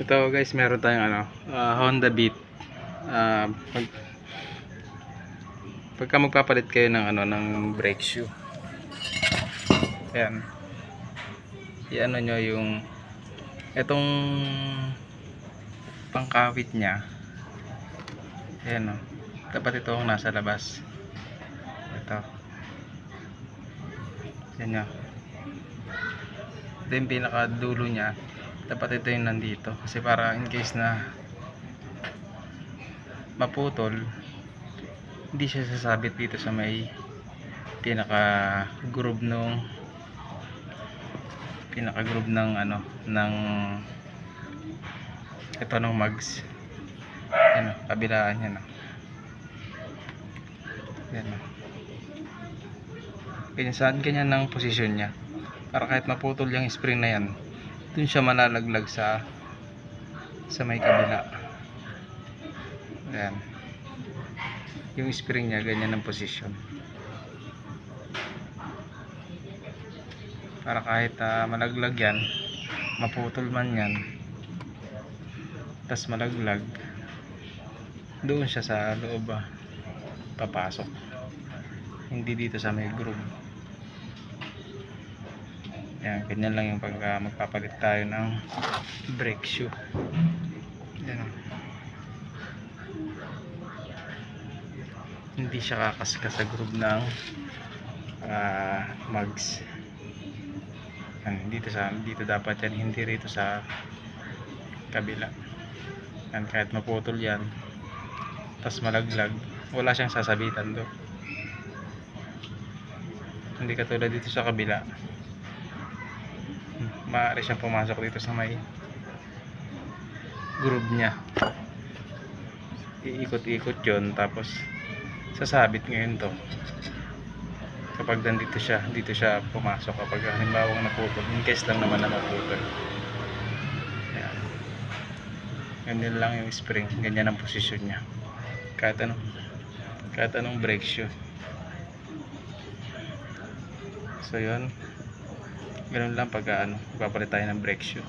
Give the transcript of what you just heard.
Ito guys, meron tayong ano, ah, Honda Beat. Ah, pag, pagka magpapalit kayo ng ano ng brake shoe. Ayan. I-ano nyo yung itong pangkawit niya. Ayan o. Dapat ito ang nasa labas. Ito. Yan nyo. Ito yung pinakadulo niya dapat ito yung nandito kasi para in case na maputol hindi siya sasabit dito sa may pinaka groove nung pinaka groove ng ano ng ito ng mags ano kabilaan yan oh. yan oh. pinasaan kanya ng posisyon niya para kahit maputol yung spring na yan dun siya malalaglag sa sa may kabila. Ayan. Yung spring niya ganyan ang posisyon. Para kahit ah, malaglag yan maputol man yan tas malaglag doon siya sa loob ah, papasok. Hindi dito sa may groove yan, ganyan lang yung pag ah, magpapalit tayo ng brake shoe. Yan. oh. Hindi siya kakaskas sa groove ng ah, mags. Yan, dito sa dito dapat yan, hindi rito sa kabila. Yan, kahit maputol yan, tas malaglag, wala siyang sasabitan do. Hindi katulad dito sa kabila maaari siyang pumasok dito sa may groove niya. Iikot-ikot yon tapos sasabit ngayon to. Kapag nandito siya dito siya pumasok. Kapag halimbawa naputol in case lang naman na maputol Ayan. ganyan lang yung spring ganyan ang posisyon niya. Kahit anong kahit anong brake shoe so yun ganun lang pag ano, magpapalit tayo ng brake shoe